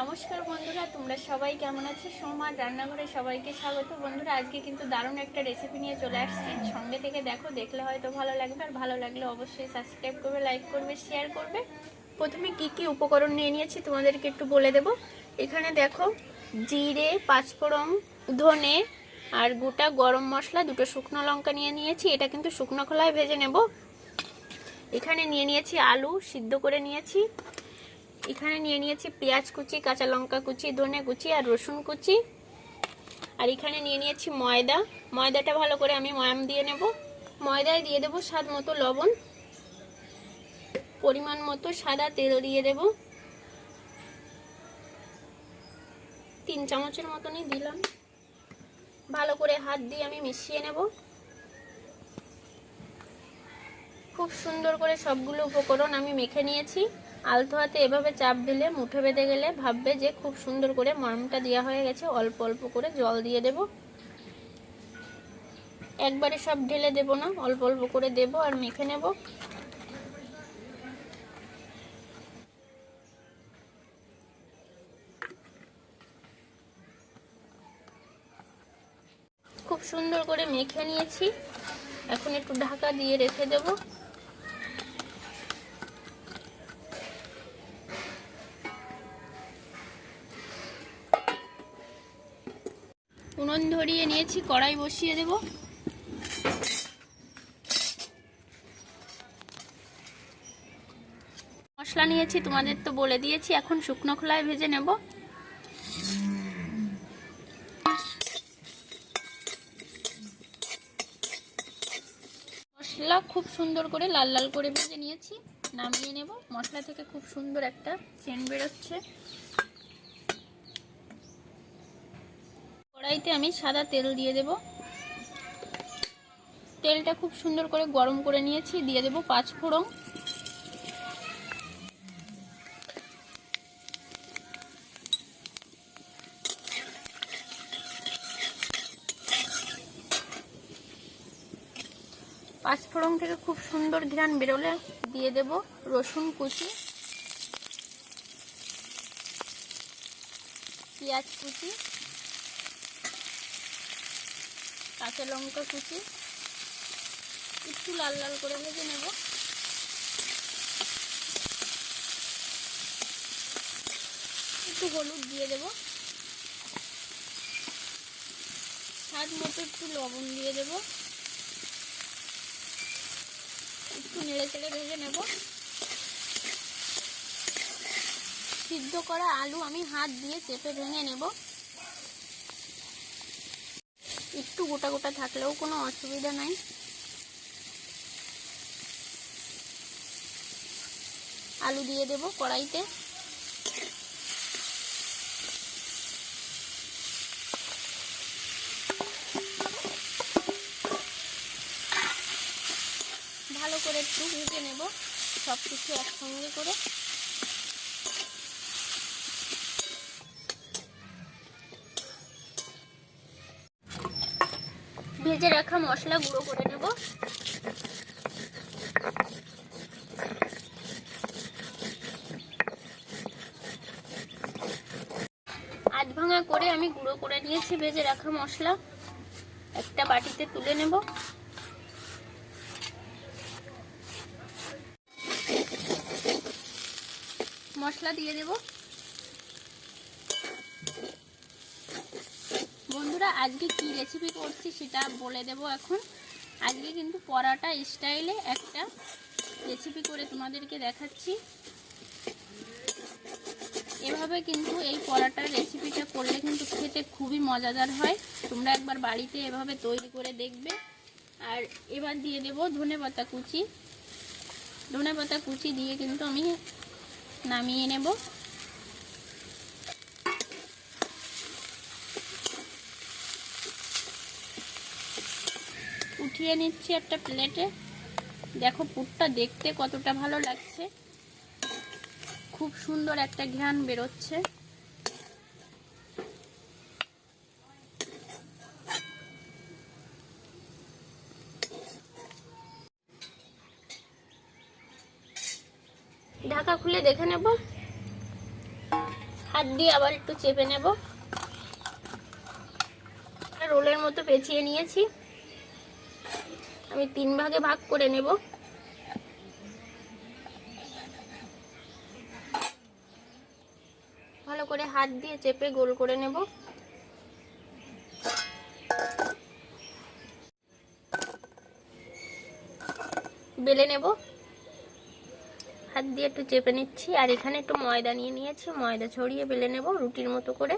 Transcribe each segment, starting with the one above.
নমস্কার বন্ধুরা, তোমরা সবাই কেমন আছো? সোমার রান্নাঘরে সবাইকে স্বাগত। বন্ধুরা, আজকে কিন্তু দারুণ একটা রেসিপি নিয়ে চলে আসছি। সঙ্গে থেকে দেখো, দেখলে হয়তো ভালো লাগবে। আর ভালো লাগলে অবশ্যই সাবস্ক্রাইব করবে লাইক করবে শেয়ার করবে। প্রথমে কি কি উপকরণ নিয়ে নিয়েছি তোমাদেরকে একটু বলে দেব। এখানে দেখো, জিরে, পাঁচফোড়ন, ধনে আর গোটা গরম মশলা, দুটো শুকনো লঙ্কা নিয়ে নিয়েছি। এটা কিন্তু শুকনো খোলায় ভেজে নেব। এখানে নিয়ে নিয়েছি আলু, সিদ্ধ করে নিয়েছি। এখানে নিয়ে নিয়েছি পেঁয়াজ কুচি, কাঁচা লঙ্কা কুচি, ধনে কুচি আর রসুন কুচি। আর এখানে নিয়ে নিয়েছি ময়দা। ময়দাটা ভালো করে আমি ময়াম দিয়ে নেব। ময়দায় দিয়ে দেবো স্বাদ মতো লবণ। পরিমাণ মতো সাদা তেল দিয়ে দেব। তিন চামচের মতনই দিলাম। ভালো করে হাত দিয়ে আমি মিশিয়ে নেব। খুব সুন্দর করে সবগুলো উপকরণ আমি মেখে নিয়েছি। আলতো হাতে এভাবে চাপ দিলে, মুঠে বেঁধে গেলে ভাববে যে খুব সুন্দর করে মরমটা দেওয়া হয়ে গেছে। অল্প অল্প করে জল দিয়ে দেব। একবারে সব ঢেলে দেব না, অল্প অল্প করে দেব আর মেখে নেব। খুব সুন্দর করে মেখে নিয়েছি। এখন একটু ঢাকা দিয়ে রেখে দেবো। উনুন ধরিয়ে নিয়েছি, কড়াই বসিয়ে দেব। মশলা নিয়েছি, তোমাদের তো বলে দিয়েছি, এখন শুকনো খোলায় ভেজে নেব। মশলা খুব সুন্দর করে লাল লাল করে ভেজে নিয়েছি, নামিয়ে নেব। মশলা থেকে খুব সুন্দর একটা চেন বেরোচ্ছে। কড়াইতে আমি সাদা তেল দিয়ে দেব। তেলটা খুব সুন্দর করে গরম করে নিয়েছি, দিয়ে দেব পাঁচ ফোড়ন। পাঁচ ফোড়ন থেকে খুব সুন্দর ঘ্রাণ বেরোলে দিয়ে দেব রসুন কুচি, পেঁয়াজ কুচি কাঁচা লঙ্কা কুচি। একটু লাল লাল করে ভেজে নেব। একটু হলুদ দিয়ে দেব। স্বাদ মতো একটু লবণ দিয়ে দেব। একটু নেড়ে চেড়ে ভেজে নেব। সিদ্ধ করা আলু আমি হাত দিয়ে চেপে ভেঙে নেব। একটু গোটা গোটা থাকলেও কোনো অসুবিধা নাই। আলু দিয়ে দেব কড়াইতে। ভালো করে একটু ভেজে নেব সব কিছু একসঙ্গে করে। ভেজে রাখা মশলা গুঁড়ো করে নেব। আধ ভাঙা করে আমি গুঁড়ো করে নিয়েছি, ভেজে রাখা মশলা। একটা বাটিতে তুলে নেব। মশলা দিয়ে দেব। বন্ধুরা, আজকে কি রেসিপি করছি সেটা বলে দেব এখন। আজকে কিন্তু পরাটা স্টাইলে একটা রেসিপি করে তোমাদেরকে দেখাচ্ছি। এভাবে কিন্তু এই পরাটার রেসিপিটা করলে কিন্তু খেতে খুবই মজাদার হয়। তোমরা একবার বাড়িতে এভাবে তৈরি করে দেখবে। আর এবার দিয়ে দেব ধনে পাতা কুচি। ধনে পাতা কুচি দিয়ে কিন্তু আমি নামিয়ে নেব। উঠিয়ে নিচ্ছি একটা প্লেটে। দেখো, পুরটা দেখতে কতটা ভালো লাগছে। খুব সুন্দর একটা ঘ্রাণ বেরোচ্ছে। ঢাকা খুলে দেখে নেব। হাত দিয়ে আবার একটু চেপে নেব। রোলের মতো পেঁচিয়ে নিয়েছি। আমি তিন ভাগে ভাগ করে নেব। ভালো করে হাত দিয়ে চেপে গোল করে নেব। বেলে নেব। হাত দিয়ে একটু চেপে নিচ্ছি। আর এখানে একটু ময়দা নিয়ে নিয়েছি। ময়দা ছড়িয়ে বেলে নেব রুটির মতো করে।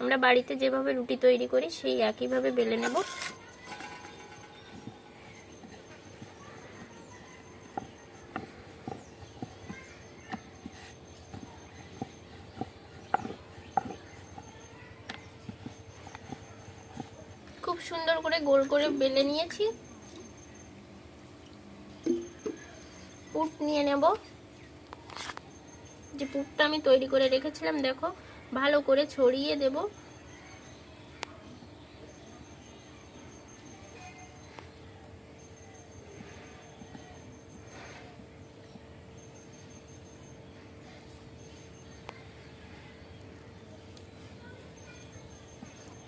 আমরা বাড়িতে যেভাবে রুটি তৈরি করি, সেই একইভাবে বেলে নেব। খুব সুন্দর করে গোল করে বেলে নিয়েছি। পুট নিয়ে নেব। যে পুটটা আমি তৈরি করে রেখেছিলাম, দেখো, ভালো করে ছড়িয়ে দেব।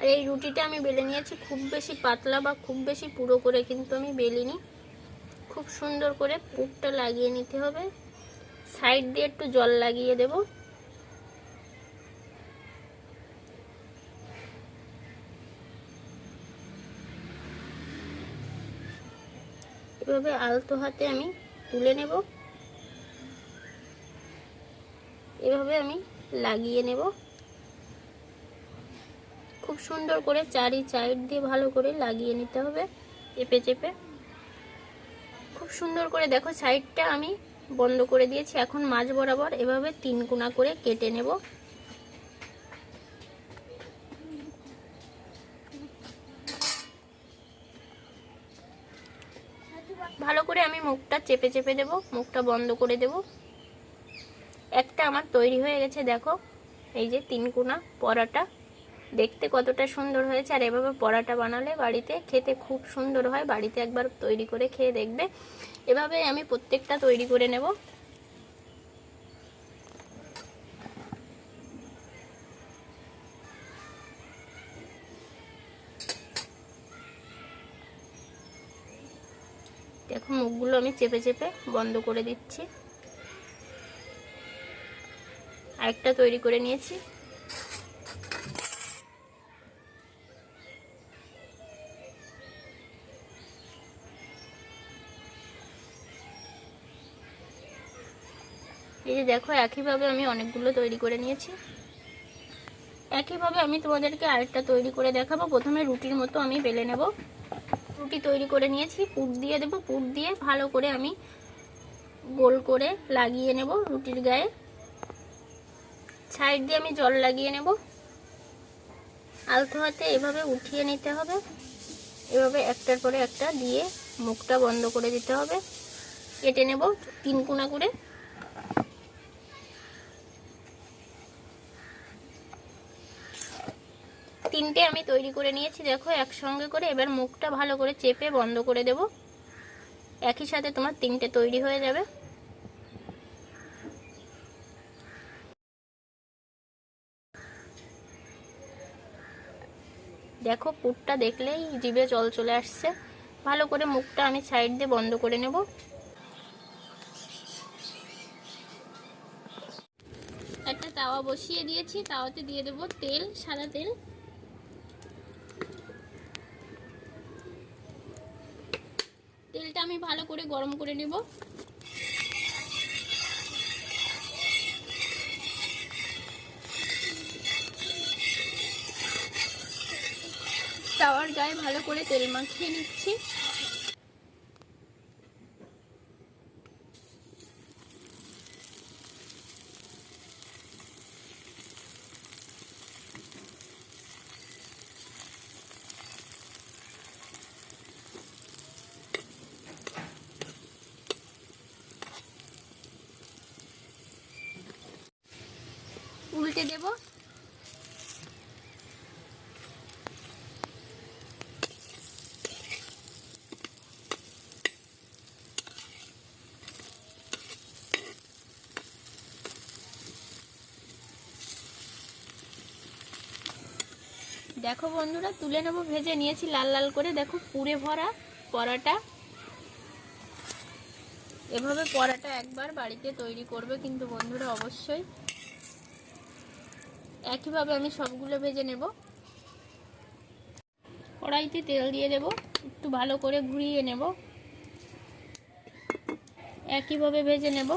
আর এই রুটিটা আমি বেলে নিয়েছি। খুব বেশি পাতলা বা খুব বেশি পুরো করে কিন্তু আমি বেলিনি। খুব সুন্দর করে পুকটা লাগিয়ে নিতে হবে। সাইড দিয়ে একটু জল লাগিয়ে দেব। এভাবে আলতো হাতে আমি তুলে নেব। এভাবে আমি লাগিয়ে নেব। খুব সুন্দর করে চারি সাইড দিয়ে ভালো করে লাগিয়ে নিতে হবে, চেপে চেপে। খুব সুন্দর করে দেখো সাইডটা আমি বন্ধ করে দিয়েছি, এখন মাছ বরাবর এভাবে তিন কোনা করে কেটে নেব। ভালো করে আমি মুখটা চেপে চেপে দেব, মুখটা বন্ধ করে দেব। একটা আমার তৈরি হয়ে গেছে, দেখো। এই যে তিন কোনা পরাটা। দেখতে কতটা সুন্দর হয়েছে, আর এভাবে পরাটা বানালে বাড়িতে খেতে খুব সুন্দর হয়। বাড়িতে একবার তৈরি করে খেয়ে দেখবে। এভাবে আমি প্রত্যেকটা তৈরি করে নেব। দেখো, মুখগুলো আমি চেপে চেপে বন্ধ করে দিচ্ছি। আরেকটা তৈরি করে নিয়েছি। এই যে দেখো, একইভাবে আমি অনেকগুলো তৈরি করে নিয়েছি। একইভাবে আমি তোমাদেরকে আরেকটা তৈরি করে দেখাবো। প্রথমে রুটির মতো আমি বেলে নেব। রুটি তৈরি করে নিয়েছি। পুট দিয়ে দেবো। পুট দিয়ে ভালো করে আমি গোল করে লাগিয়ে নেব রুটির গায়ে। সাইড দিয়ে আমি জল লাগিয়ে নেব। আলতো হাতে এভাবে উঠিয়ে নিতে হবে। এভাবে একটার পরে একটা দিয়ে মুখটা বন্ধ করে দিতে হবে। কেটে নেব তিন কোনা করে। তিনটে আমি তৈরি করে নিয়েছি, দেখো, একসঙ্গে করে এবার মুখটা ভালো করে চেপে বন্ধ করে দেব। একই সাথে তোমার তিনটে তৈরি হয়ে যাবে। দেখো পুরটা দেখলেই জিভে জল চলে আসছে। ভালো করে মুখটা আমি সাইড দিয়ে বন্ধ করে নেব। একটা তাওয়া বসিয়ে দিয়েছি, তাওয়াতে দিয়ে দেব তেল, সাদা তেল। আমি ভালো করে গরম করে নেব। তাওয়ার গায়ে ভালো করে তেল মাখিয়ে নিচ্ছি। উল্টে দেব। দেখো বন্ধুরা, তুলে নেব, ভেজে নিয়েছি লাল লাল করে। দেখো পুরে ভরা পরাটা। এভাবে পরাটা একবার বাড়িতে তৈরি করবে কিন্তু বন্ধুরা অবশ্যই। একইভাবে আমি সবগুলো ভেজে নেব। কড়াইতে তেল দিয়ে দেব, একটু ভালো করে ঘুরিয়ে নেব। একইভাবে ভেজে নেব।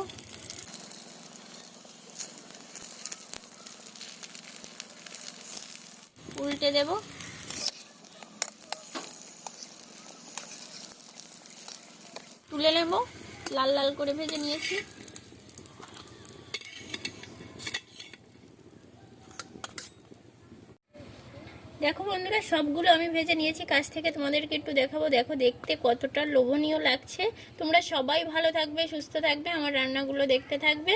উল্টে দেব। তুলে নেব, লাল লাল করে ভেজে নিয়েছি। দেখো বন্ধুরা, সবগুলো আমি ভেজে নিয়েছি। কাছ থেকে তোমাদেরকে একটু দেখাবো। দেখো, দেখতে কতটা লোভনীয় লাগছে। তোমরা সবাই ভালো থাকবে, সুস্থ থাকবে, আমার রান্নাগুলো দেখতে থাকবে।